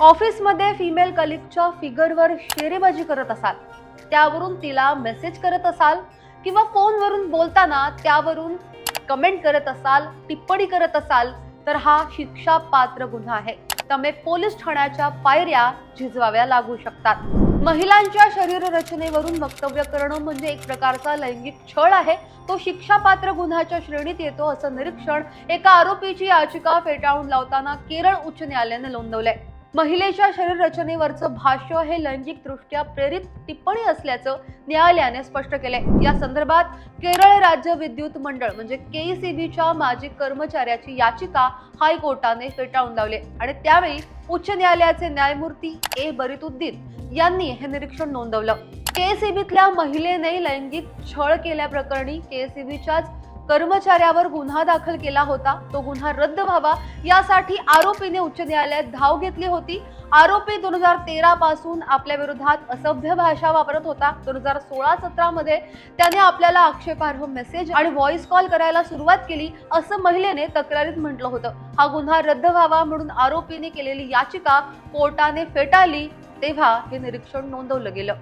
ऑफिसमध्ये फिमेल कलिगच्या फिगरवर शेरेबाजी करत असाल. त्यावरून तिला मेसेज करत असाल किंवा फोनवरून बोलताना त्यावरून कमेंट करत असाल टिप्पणी करत असाल तर हा शिक्षा पात्र गुन्हा आहे. त्यामुळे पोलीस ठाण्याच्या पायऱ्या झिजवाव्या लागू शकतात. महिलांच्या शरीर रचनेवरून वक्तव्य करणं म्हणजे एक प्रकारचा लैंगिक छळ आहे. तो शिक्षापात्र गुन्ह्याच्या श्रेणीत येतो असं निरीक्षण एका आरोपीची याचिका फेटाळून लावताना केरळ उच्च न्यायालयाने नोंदवलंय. महिलेच्या शरीर रचनेवरचं भाष्य हे लैंगिक दृष्ट्या प्रेरित टिप्पणी असल्याचं न्यायालयाने स्पष्ट केले या संदर्भात केरळ राज्य विद्युत मंडळ म्हणजे केईसीबीच्या माजी कर्मचाऱ्याची याचिका हायकोर्टाने फेटाळून लावली आणि त्यावेळी उच्च न्यायालयाचे न्यायमूर्ती ए. बरितुद्दीन यांनी हे निरीक्षण नोंदवलं. केसीबीतल्या महिलेने लैंगिक छळ केल्याप्रकरणी केसीबीच्याच कर्मचाऱ्यावर गुन्हा दाखल केला होता. तो गुन्हा रद्द व्हावा यासाठी आरोपीने उच्च न्यायालयात धाव घेतली होती. आरोपी दोन हजार तेरा पासून आपल्या विरोधात असभ्य भाषा वापरत होता. दोन हजार सोळा सतरा मध्ये त्याने आपल्याला आक्षेपार्ह मेसेज आणि व्हॉइस कॉल करायला सुरुवात केली असं महिलेने तक्रारीत म्हटलं होतं. हा गुन्हा रद्द व्हावा म्हणून आरोपीने केलेली याचिका कोर्टाने फेटाळली तेव्हा हे निरीक्षण नोंदवलं गेलं.